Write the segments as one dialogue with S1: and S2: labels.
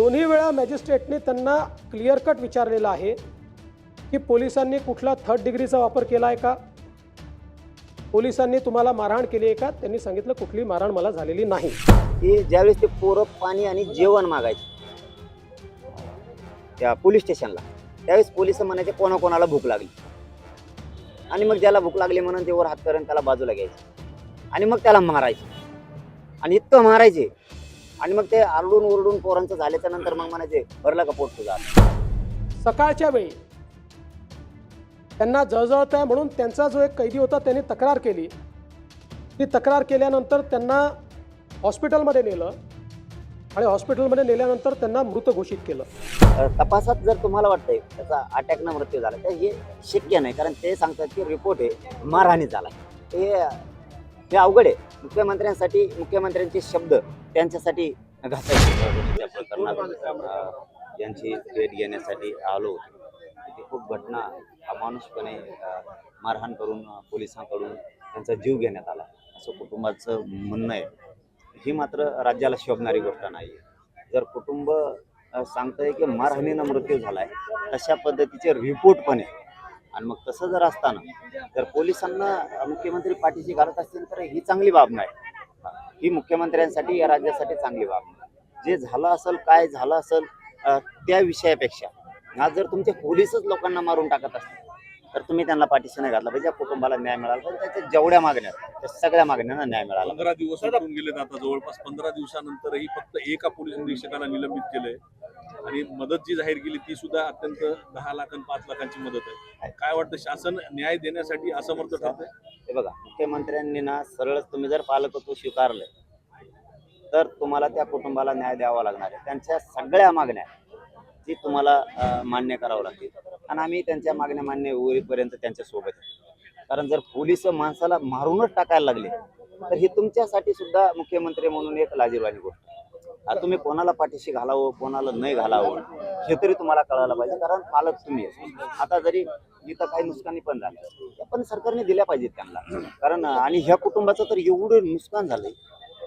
S1: दोन्ही वेळा मॅजिस्ट्रेटने त्यांना क्लिअर कट विचारलेलं आहे की पोलिसांनी कुठला थर्ड डिग्रीचा वापर केला आहे का? पोलिसांनी तुम्हाला मारहाण केली आहे का? त्यांनी सांगितलं कुठली मारहाण मला झालेली नाही.
S2: की ज्यावेळेस ते पोरं पाणी आणि जेवण मागायचे त्या पोलीस स्टेशनला त्यावेळेस पोलीस म्हणायचे कोणाकोणाला भूक लागली. आणि मग ज्याला भूक लागली म्हणून ते वर हात करून त्याला बाजूला घ्यायचे. आणि मग त्याला मारायचे. आणि इतकं मारायचे आणि मग ते आरडून ओरडून पोरांचं झाल्याच्यानंतर मग म्हणायचे भरलं का पोट तुझा
S1: सकाळच्या वेळी त्यांना जळजळत आहे म्हणून त्यांचा जो एक कैदी होता त्यांनी तक्रार केली. ती तक्रार केल्यानंतर त्यांना हॉस्पिटलमध्ये नेलं आणि हॉस्पिटलमध्ये नेल्यानंतर त्यांना मृत घोषित केलं.
S2: तपासात जर तुम्हाला वाटतंय त्याचा अटॅकनं मृत्यू झाला तर हे शक्य नाही कारण ते सांगतात की रिपोर्ट आहे मारहाणी झाला. हे हे अवघड आहे. मुख्यमंत्र्यांसाठी मुख्यमंत्र्यांचे शब्द त्यांच्यासाठी घासायची
S3: त्या प्रकरणात यांची भेट घेण्यासाठी आलो होतो. खूप घटना अमानुषपणे मारहाण करून पोलिसांकडून त्यांचा जीव घेण्यात आला. असं कुटुंबाचं म्हणणं आहे. ही मात्र राज्याला शोभणारी गोष्ट नाही जर कुटुंब सांगतंय की मारहाणीनं मृत्यू झाला आहे तशा पद्धतीचे रिपोर्ट पण आहे. आणि मग तसं जर असताना जर पोलिसांना मुख्यमंत्री पाठीशी घालत असतील तर ही चांगली बाब नाही. ही मुख्यमंत्र्यांसाठी या राज्यासाठी चांगली बाब. जे झालं असेल काय झालं असेल त्या विषयापेक्षा. आज जर तुमचे पोलीसच लोकांना मारून टाकत असतील तर तुम्ही त्यांना पाठीशी नाही घातला पाहिजे. या कुटुंबाला न्याय मिळाला पाहिजे. त्याच्या जेवढ्या मागण्या त्या सगळ्या मागण्यांना न्याय मिळाला
S4: पंधरा दिवस गेलेत आता जवळपास. पंधरा दिवसानंतरही फक्त एका पोलीस निरीक्षकाला निलंबित केलंय. आणि मदत जी जाहीर केली ती सुद्धा अत्यंत दहा लाख आणि पाच लाखांची मदत आहे. काय वाटतं शासन न्याय देण्यासाठी असमर्थ ठरतंय?
S2: हे बघा मुख्यमंत्र्यांनी ना सरळच तुम्ही जर पालकत्व स्वीकारलं तर तुम्हाला त्या कुटुंबाला न्याय द्यावा लागणार आहे. त्यांच्या सगळ्या मागण्या ती तुम्हाला मान्य करावं लागतील. आणि आम्ही त्यांच्या मागण्या मान्य होईपर्यंत त्यांच्यासोबत कारण जर पोलीस माणसाला मारूनच टाकायला लागले तर ही तुमच्यासाठी सुद्धा मुख्यमंत्री म्हणून एक लाजीरवाणी गोष्ट. आता तुम्ही कोणाला पाठीशी घालावं कोणाला नाही घालावं हे तरी तुम्हाला कळायला पाहिजे कारण पालक तुम्ही आता जरी इथं काही नुकसानी पण झालं पण सरकारने दिल्या पाहिजेत त्यांना. कारण आणि ह्या कुटुंबाचं तर एवढं नुकसान झालंय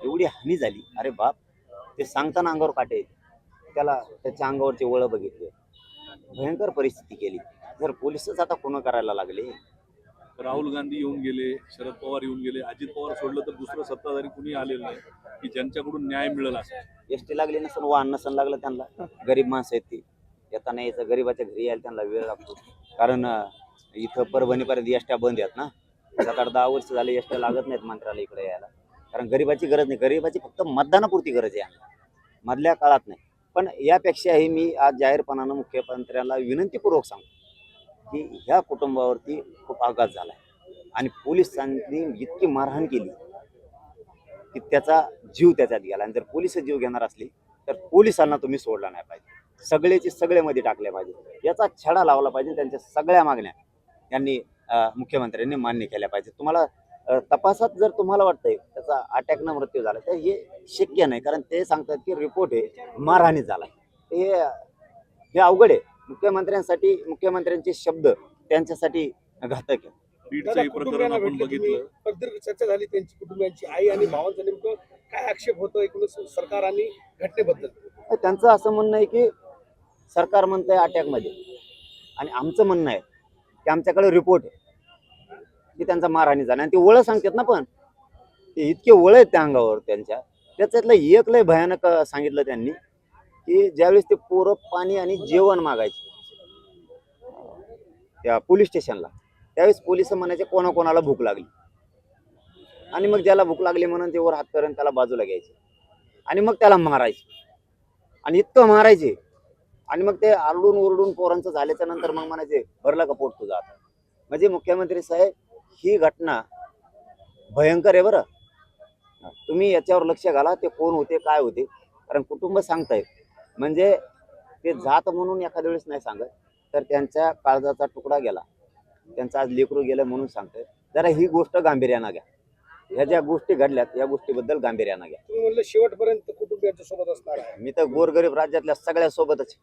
S2: एवढी हानी झाली. अरे बाप ते सांगताना अंगावर काटे त्याला त्याच्या अंगावरचे वळ बघितले. भयंकर परिस्थिती केली. जर पोलिसच आता कोण करायला लागले.
S4: राहुल गांधी येऊन गेले शरद पवार येऊन गेले अजित पवार सोडलं तर दुसरं सत्ताधारी कुणी आलेलं नाही. की ज्यांच्याकडून न्याय मिळाला असं.
S2: एसटी लागली नसन वाहन नसन लागलं त्यांना. गरीब माणसं आहेत ती. येताना यायचं गरीबाच्या घरी यायला त्यांना वेळ लागतो. कारण इथं परभणीपर्यंत एसट्या बंद आहेत ना. सात आठ दहा वर्ष झाले एसट्या लागत नाहीत मंत्राला इकडे यायला. कारण गरीबाची गरज नाही. गरीबाची फक्त मतदानापुरती गरज आहे. मधल्या काळात नाही. पण यापेक्षाही मी आज जाहीरपणानं मुख्यमंत्र्याला विनंतीपूर्वक सांगतो की ह्या कुटुंबावरती खूप आघात झाला आणि पोलिसांनी इतकी मारहाण केली. की त्याचा जीव त्याच्यात गेला. आणि जर पोलीस जीव घेणार असली तर पोलिसांना तुम्ही सोडला नाही पाहिजे. सगळेचे सगळे मध्ये टाकले पाहिजे. याचा छडा लावला पाहिजे त्यांच्या सगळ्या मागण्या त्यांनी मुख्यमंत्र्यांनी मान्य केल्या पाहिजे. तुम्हाला तपासात जर तुम्हाला वाटतंय त्याचा अटॅकनं मृत्यू झाला तर हे शक्य नाही. कारण ते सांगतात की रिपोर्ट आहे मारहाणी झाला हे हे अवघड आहे. मुख्यमंत्र्यांसाठी मुख्यमंत्र्यांचे शब्द त्यांच्यासाठी घातक आहे.
S4: बीडचंही प्रकरण आपण बघितलं.
S5: प्रदीर्घ चर्चा झाली त्यांची कुटुंबियांची आई आणि भावांचा नेमकं काय आक्षेप होतो एकूणच सरकार आणि घटनेबद्दल?
S2: त्यांचं असं म्हणणं आहे की सरकार म्हणतंय अटॅकमध्ये. आणि आमचं म्हणणं आहे की आमच्याकडे रिपोर्ट आहे की त्यांचा मारहाणी झाला. आणि ते वळं सांगतात ना पण ते इतके वळ आहेत त्या अंगावर त्यांच्या. त्याच्यातलं एक लय भयानक सांगितलं त्यांनी की ज्यावेळेस ते पोरं पाणी आणि जेवण मागायचे त्या पोलीस स्टेशनला त्यावेळेस पोलीस म्हणायचे कोणाकोणाला भूक लागली. आणि मग ज्याला भूक लागली म्हणून ते वर हात करून त्याला बाजूला घ्यायचे. आणि मग त्याला मारायचे. आणि इतकं मारायचे. आणि मग ते आरडून ओरडून पोरांचं झाल्याच्यानंतर मग म्हणायचे भरलं का पोट तुझा आता? म्हणजे मुख्यमंत्री साहेब ही घटना भयंकर आहे बरं. तुम्ही याच्यावर लक्ष घाला ते कोण होते काय होते. कारण कुटुंब सांगताय. म्हणजे ते जात म्हणून एखाद्या वेळेस नाही सांगत तर त्यांच्या काळजाचा तुकडा गेला. त्यांचं आज लेकरू गेलं म्हणून सांगतोय. जरा ही गोष्ट गांभीर्यानं घ्या. ह्या ज्या गोष्टी घडल्यात या गोष्टीबद्दल गांभीर्यानं घ्या.
S5: तुम्ही म्हणलं शेवटपर्यंत कुटुंबियांच्या सोबत असणार आहे.
S2: मी तर गोरगरीब राज्यातल्या सगळ्या सोबतच.